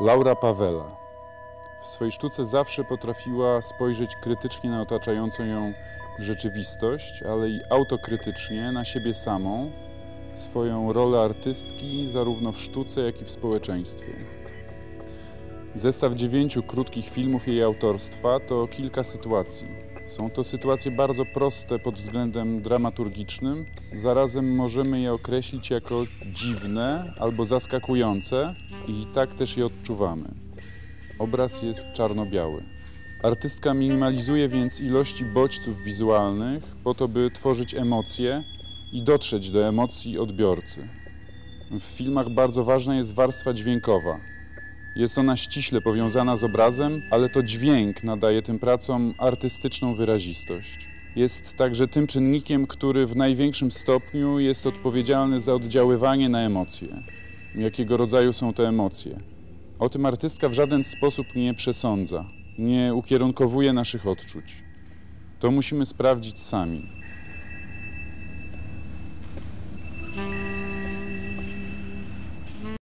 Laura Pawela. W swojej sztuce zawsze potrafiła spojrzeć krytycznie na otaczającą ją rzeczywistość, ale i autokrytycznie na siebie samą, swoją rolę artystki zarówno w sztuce, jak i w społeczeństwie. Zestaw dziewięciu krótkich filmów jej autorstwa to kilka sytuacji. Są to sytuacje bardzo proste pod względem dramaturgicznym, zarazem możemy je określić jako dziwne albo zaskakujące i tak też je odczuwamy. Obraz jest czarno-biały. Artystka minimalizuje więc ilości bodźców wizualnych po to, by tworzyć emocje i dotrzeć do emocji odbiorcy. W filmach bardzo ważna jest warstwa dźwiękowa. Jest ona ściśle powiązana z obrazem, ale to dźwięk nadaje tym pracom artystyczną wyrazistość. Jest także tym czynnikiem, który w największym stopniu jest odpowiedzialny za oddziaływanie na emocje. Jakiego rodzaju są te emocje? O tym artystka w żaden sposób nie przesądza, nie ukierunkowuje naszych odczuć. To musimy sprawdzić sami.